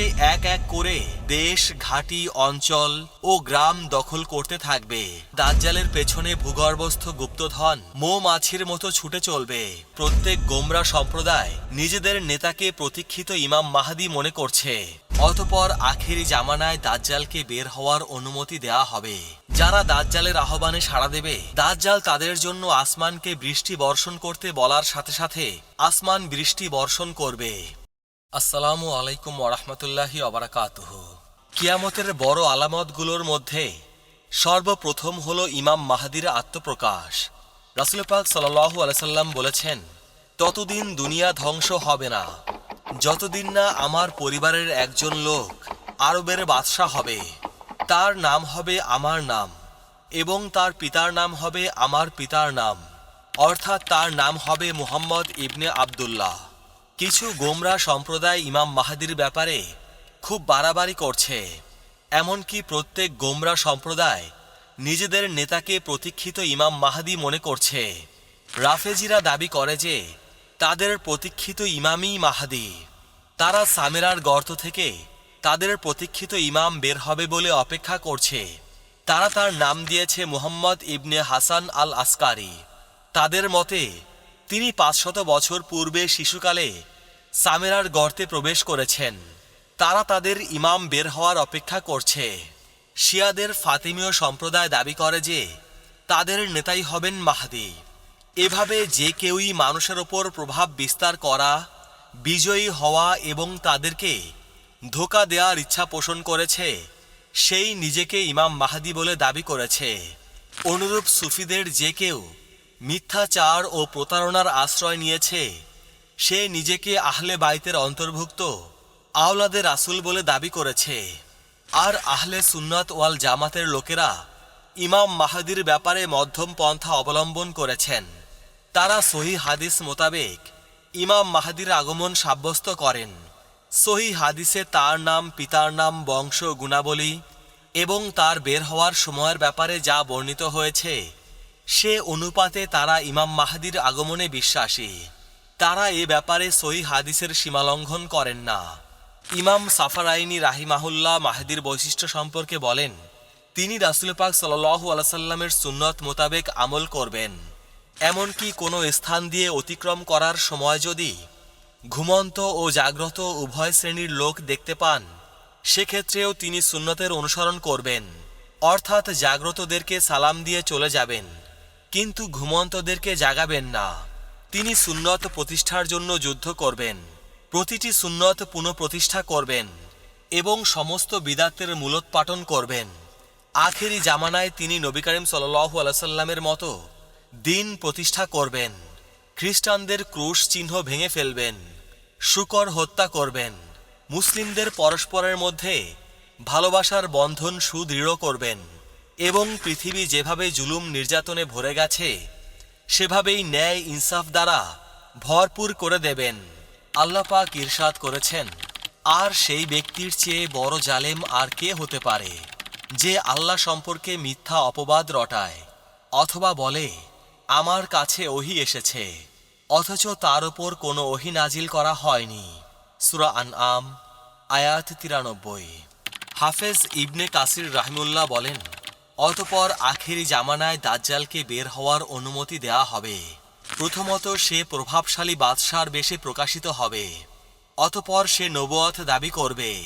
সে এক এক করে দেশ, ঘাটি, অঞ্চল ও গ্রাম দখল করতে থাকবে। দাজ্জালের পেছনে ভূগর্ভস্থ গুপ্তধন মৌমাছির মতো ছুটে চলবে। প্রত্যেক গোমরা সম্প্রদায় নিজেদের নেতাকে প্রতীক্ষিত ইমাম মাহাদি মনে করছে। অতপর আখেরি জামানায় দাজ্জালকে বের হওয়ার অনুমতি দেয়া হবে। যারা দাজ্জালের আহ্বানে সাড়া দেবে, দাজ্জাল তাদের জন্য আসমানকে বৃষ্টি বর্ষণ করতে বলার সাথে সাথে আসমান বৃষ্টি বর্ষণ করবে। আসসালামু আলাইকুম ওরহমতুল্লাহি অবরাকাতুহ কিয়ামতের বড় আলামতগুলোর মধ্যে সর্বপ্রথম হল ইমাম মাহাদির আত্মপ্রকাশ। রাসুল পাক আলাইসাল্লাম বলেছেন, ততদিন দুনিয়া ধ্বংস হবে না। যতদিন না আমার পরিবারের একজন লোক আরবের বাদশাহ হবে, তার নাম হবে আমার নাম এবং তার পিতার নাম হবে আমার পিতার নাম। অর্থাৎ তার নাম হবে মুহাম্মদ ইবনে আবদুল্লাহ। কিছু গোমরা সম্প্রদায় ইমাম মাহাদির ব্যাপারে খুব বাড়াবাড়ি করছে। এমনকি প্রত্যেক গোমরা সম্প্রদায় নিজেদের নেতাকে প্রতীক্ষিত ইমাম মাহাদি মনে করছে। রাফেজিরা দাবি করে যে তাদের প্রতীক্ষিত ইমামই মাহাদি। তারা সামেরার গর্ত থেকে তাদের প্রতীক্ষিত ইমাম বের হবে বলে অপেক্ষা করছে। তারা তার নাম দিয়েছে মুহাম্মদ ইবনে হাসান আল আসকারি তাদের মতে তিনি পাঁচশত বছর পূর্বে শিশুকালে সামেরার গর্তে প্রবেশ করেছেন। তারা তাদের ইমাম বের হওয়ার অপেক্ষা করছে। শিয়াদের ফাতিমীয় সম্প্রদায় দাবি করে যে তাদের নেতাই হবেন মাহাদি। এভাবে যে কেউই মানুষের ওপর প্রভাব বিস্তার করা, বিজয়ী হওয়া এবং তাদেরকে ধোকা দেওয়ার ইচ্ছা পোষণ করেছে, সেই নিজেকে ইমাম মাহাদি বলে দাবি করেছে। অনুরূপ সুফিদের যে কেউ মিথ্যাচার ও প্রতারণার আশ্রয় নিয়েছে। সে নিজেকে আহলে বাইতের অন্তর্ভুক্ত আওলাদের রাসুল বলে দাবি করেছে। আর আহলে সুন্নাত ওয়াল জামাতের লোকেরা ইমাম মাহাদির ব্যাপারে মধ্যম পন্থা অবলম্বন করেছেন। তারা সহি হাদিস মোতাবেক ইমাম মাহাদির আগমন সাব্যস্ত করেন। সহি হাদিসে তার নাম, পিতার নাম, বংশ, গুণাবলী এবং তার বের হওয়ার সময়ের ব্যাপারে যা বর্ণিত হয়েছে সে অনুপাতে তারা ইমাম মাহাদির আগমনে বিশ্বাসী। তারা এ ব্যাপারে সহি হাদিসের সীমালঙ্ঘন করেন না। ইমাম সাফারাইনি রাহিমাহুল্লাহ মাহাদির বৈশিষ্ট্য সম্পর্কে বলেন, তিনি রাসুল পাক সাল্লাহ আলাইসাল্লামের সুন্নত মোতাবেক আমল করবেন। এমনকি কোনো স্থান দিয়ে অতিক্রম করার সময় যদি ঘুমন্ত ও জাগ্রত উভয় শ্রেণির লোক দেখতে পান, সেক্ষেত্রেও তিনি সুন্নতের অনুসরণ করবেন। অর্থাৎ জাগ্রতদেরকে সালাম দিয়ে চলে যাবেন। কিন্তু ঘুমন্তদেরকে জাগাবেন না। তিনি সুন্নত প্রতিষ্ঠার জন্য যুদ্ধ করবেন, প্রতিটি সুন্নত পুনঃপ্রতিষ্ঠা করবেন, এবং সমস্ত বিদাতের মূলোৎপাটন করবেন। আখেরি জামানায় তিনি নবী করিম সাল্লাহ আলাইসাল্লামের মতো দিন প্রতিষ্ঠা করবেন, খ্রিস্টানদের ক্রুশ চিহ্ন ভেঙে ফেলবেন, শুকর হত্যা করবেন, মুসলিমদের পরস্পরের মধ্যে ভালোবাসার বন্ধন সুদৃঢ় করবেন। এবং পৃথিবী যেভাবে জুলুম নির্যাতনে ভরে গেছে, সেভাবেই ন্যায় ইনসাফ দ্বারা ভরপুর করে দেবেন। আল্লাপাক ইরশাদ করেছেন, আর সেই ব্যক্তির চেয়ে বড় জালেম আর কে হতে পারে, যে আল্লাহ সম্পর্কে মিথ্যা অপবাদ রটায়, অথবা বলে, আমার কাছে ওহি এসেছে, অথচ তার ওপর কোনো ওহি নাজিল করা হয়নি সুরা আন আম আয়াত তিরানব্বই। হাফেজ ইবনে কাসির রাহিমুল্লাহ বলেন অতপর আখেরি জামানায় দাজ্জালকে বের হওয়ার অনুমতি দেয়া হবে। প্রথমত সে প্রভাবশালী বাদশার বেশে প্রকাশিত হবে। অতপর সে নবুয়ত দাবি করবে।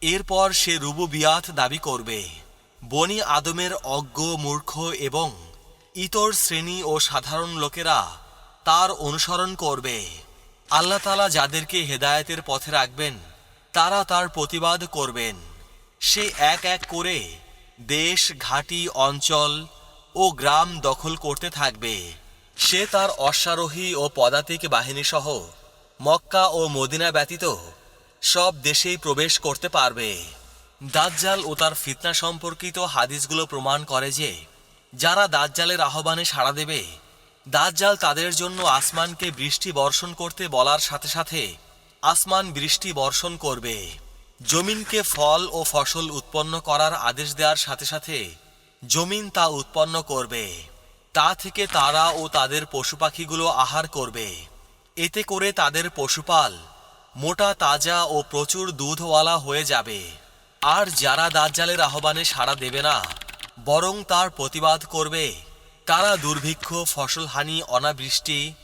এরপর সে রুবুবিয়াত দাবি করবে। বনি আদমের অজ্ঞ, মূর্খ এবং ইতর শ্রেণি ও সাধারণ লোকেরা তার অনুসরণ করবে। আল্লাহ তালা যাদেরকে হেদায়েতের পথে রাখবেন, তারা তার প্রতিবাদ করবেন। সে এক এক করে দেশ, ঘাটি, অঞ্চল ও গ্রাম দখল করতে থাকবে। সে তার অশ্বারোহী ও পদাতিক বাহিনীসহ মক্কা ও মদিনা ব্যতীত সব দেশেই প্রবেশ করতে পারবে। দাজ্জাল ও তার ফিতনা সম্পর্কিত হাদিসগুলো প্রমাণ করে যে, যারা দাজ্জালের আহ্বানে সাড়া দেবে, দাজ্জাল তাদের জন্য আসমানকে বৃষ্টি বর্ষণ করতে বলার সাথে সাথে আসমান বৃষ্টি বর্ষণ করবে। জমিনকে ফল ও ফসল উৎপন্ন করার আদেশ দেওয়ার সাথে সাথে জমিন তা উৎপন্ন করবে। তা থেকে তারা ও তাদের পশু পাখিগুলো আহার করবে। এতে করে তাদের পশুপাল মোটা, তাজা ও প্রচুর দুধওয়ালা হয়ে যাবে। আর যারা দাজ্জালের আহ্বানে সাড়া দেবে না, বরং তার প্রতিবাদ করবে, তারা দুর্ভিক্ষ, ফসলহানি, অনাবৃষ্টি,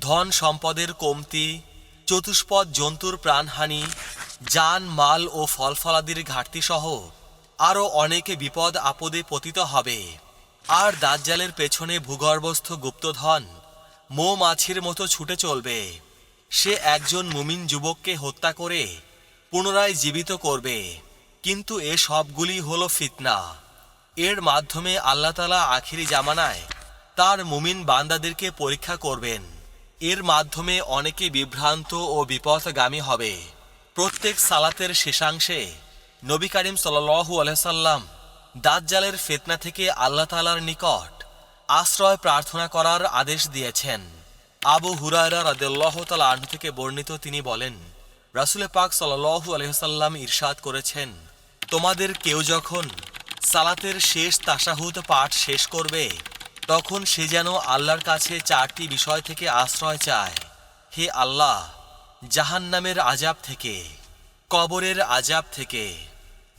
ধন সম্পদের কমতি, চতুষ্পদ জন্তুর প্রাণহানি যান, মাল ও ফলফলাদির ঘাটতি সহ আরও অনেকে বিপদ আপদে পতিত হবে। আর দাজ্জালের পেছনে ভূগর্ভস্থ গুপ্তধন মৌমাছির মতো ছুটে চলবে। সে একজন মুমিন যুবককে হত্যা করে পুনরায় জীবিত করবে। কিন্তু এ সবগুলি হলো ফিতনা। এর মাধ্যমে আল্লাহতালা আখিরি জামানায় তার মুমিন বান্দাদেরকে পরীক্ষা করবেন। এর মাধ্যমে অনেকে বিভ্রান্ত ও বিপথগামী হবে। প্রত্যেক সালাতের শেষাংশে নবী করিম সাল্লু আলহাম দাজ্জালের ফেতনা থেকে আল্লাহ তালার নিকট আশ্রয় প্রার্থনা করার আদেশ দিয়েছেন। আবু হুরায়রা রাদেল্লাহ তালা আহ থেকে বর্ণিত তিনি বলেন, রাসুলে পাক সাল্লু আলহাম ইরশাদ করেছেন, তোমাদের কেউ যখন সালাতের শেষ তাসাহুদ পাঠ শেষ করবে, তখন সে যেন আল্লাহর কাছে চারটি বিষয় থেকে আশ্রয় চায়। হে আল্লাহ জাহান্নামের আজাব থেকে, কবরের আজাব থেকে,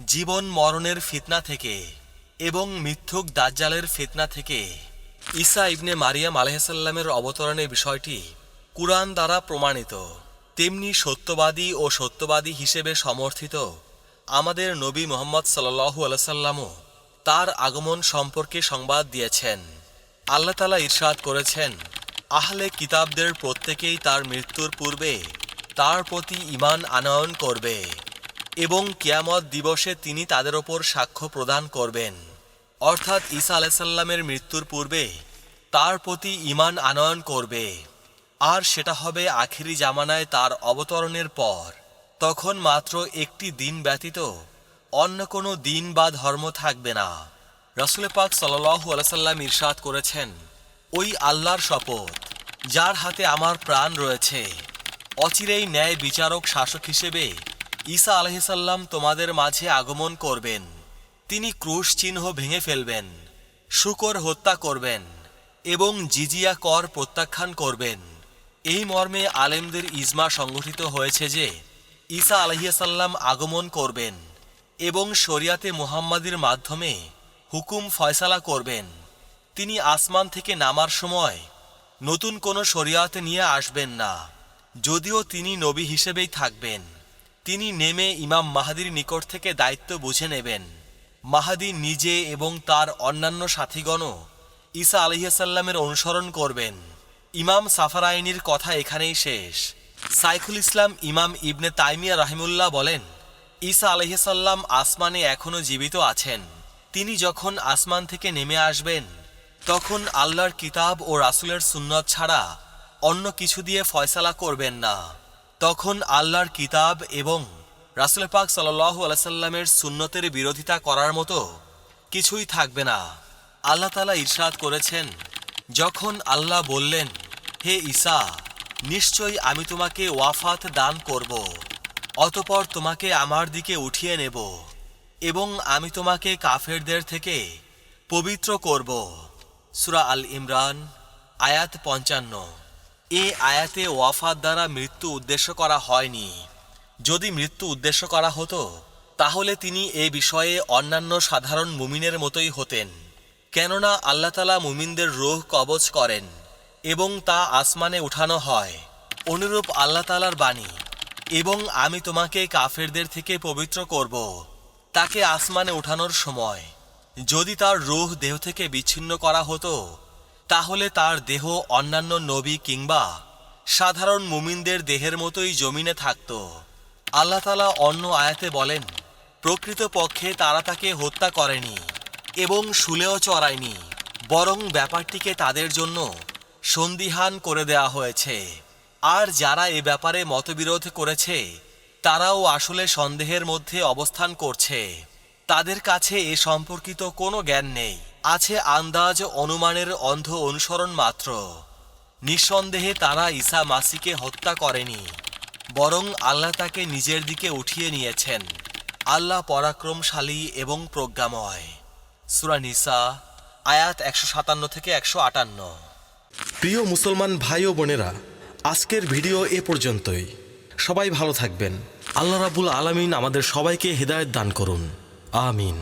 জীবন মরণের ফিতনা থেকে এবং মিথ্যুক দাজ্জালের ফিতনা থেকে ঈসা ইবনে মারিয়াম আলহাসাল্লামের অবতরণের বিষয়টি কুরআন দ্বারা প্রমাণিত। তেমনি সত্যবাদী ও সত্যবাদী হিসেবে সমর্থিত আমাদের নবী মোহাম্মদ সাল্লাহু আলসাল্লামও তার আগমন সম্পর্কে সংবাদ দিয়েছেন। আল্লাহ তালা ইরশাদ করেছেন, আহলে কিতাবদের প্রত্যেকেই তার মৃত্যুর পূর্বে তার প্রতি ইমান আনয়ন করবে এবং কিয়ামত দিবসে তিনি তাদের ওপর সাক্ষ্য প্রদান করবেন। অর্থাৎ ঈসা আলাইসাল্লামের মৃত্যুর পূর্বে তার প্রতি ইমান আনয়ন করবে। আর সেটা হবে আখিরি জামানায় তার অবতরণের পর। তখন মাত্র একটি দিন ব্যতীত অন্য কোনো দিন বা ধর্ম থাকবে না। রসুল পাক সাল্লু আলসাল্লাম ইরশাদ করেছেন, ওই আল্লাহর শপথ, যার হাতে আমার প্রাণ রয়েছে অচিরেই ন্যায় বিচারক শাসক হিসেবে ঈসা আলহিসাল্লাম তোমাদের মাঝে আগমন করবেন। তিনি ক্রুশ চিহ্ন ভেঙে ফেলবেন, শুকর হত্যা করবেন এবং জিজিয়া কর প্রত্যাখ্যান করবেন। এই মর্মে আলেমদের ইজমা সংগঠিত হয়েছে যে, ঈসা আলহিয়াসাল্লাম আগমন করবেন এবং শরিয়াতে মুহাম্মাদির মাধ্যমে হুকুম ফয়সালা করবেন। তিনি আসমান থেকে নামার সময় নতুন কোনো শরিয়াত নিয়ে আসবেন না। যদিও তিনি নবী হিসেবেই থাকবেন, তিনি নেমে ইমাম মাহাদির নিকট থেকে দায়িত্ব বুঝে নেবেন। মাহাদি নিজে এবং তার অন্যান্য সাথীগণও ঈসা আলহিয়াসাল্লামের অনুসরণ করবেন। ইমাম সাফারাইনির কথা এখানেই শেষ। সাইফুল ইসলাম ইমাম ইবনে তাইমিয়া রাহিমুল্লাহ বলেন, ঈসা আলহিসাল্লাম আসমানে এখনও জীবিত আছেন। তিনি যখন আসমান থেকে নেমে আসবেন, তখন আল্লাহর কিতাব ও রাসুলের সুন্নত ছাড়া অন্য কিছু দিয়ে ফয়সালা করবেন না। তখন আল্লাহর কিতাব এবং রাসুল পাক সাল্লাহ আলাইসাল্লামের সুন্নতের বিরোধিতা করার মতো কিছুই থাকবে না। আল্লাহ তালা ইরশাদ করেছেন, যখন আল্লাহ বললেন, হে ঈসা, নিশ্চয়ই আমি তোমাকে ওয়াফাত দান করব, অতপর তোমাকে আমার দিকে উঠিয়ে নেব এবং আমি তোমাকে কাফেরদের থেকে পবিত্র করব। সুরা আল ইমরান, আয়াত পঞ্চান্ন। এ আয়াতে ওয়াফাত দ্বারা মৃত্যু উদ্দেশ্য করা হয়নি। যদি মৃত্যু উদ্দেশ্য করা হতো, তাহলে তিনি এ বিষয়ে অন্যান্য সাধারণ মুমিনের মতোই হতেন। কেননা আল্লাতালা মুমিনদের রোহ কবচ করেন এবং তা আসমানে উঠানো হয়। অনুরূপ আল্লাহ তালার বাণী, এবং আমি তোমাকে কাফেরদের থেকে পবিত্র করব। তাকে আসমানে উঠানোর সময়, যদি তার রোহ দেহ থেকে বিচ্ছিন্ন করা হতো তাহলে তার দেহ অন্যান্য নবী কিংবা সাধারণ মুমিনদের দেহের মতোই জমিনে থাকত। আল্লাহ তালা অন্য আয়াতে বলেন, প্রকৃতপক্ষে তারা তাকে হত্যা করেনি এবং শুলেও চড়ায়নি, বরং ব্যাপারটিকে তাদের জন্য সন্দিহান করে দেয়া হয়েছে। আর যারা এ ব্যাপারে মতবিরোধ করেছে, তারাও আসলে সন্দেহের মধ্যে অবস্থান করছে। তাদের কাছে এ সম্পর্কিত কোনো জ্ঞান নেই। আছে আন্দাজ অনুমানের অন্ধ অনুসরণ মাত্র। নিঃসন্দেহে তারা ঈসা মাসিকে হত্যা করেনি, বরং আল্লাহ তাকে নিজের দিকে উঠিয়ে নিয়েছেন। আল্লাহ পরাক্রমশালী এবং প্রজ্ঞাময়। সুরানিসা আয়াত একশো সাতান্ন থেকে একশো আটান্ন। প্রিয় মুসলমান ভাই ও বোনেরা, আজকের ভিডিও এ পর্যন্তই। সবাই ভালো থাকবেন। আল্লাহ রাবুল আলামিন আমাদের সবাইকে হেদায়েত দান করুন। আমিন।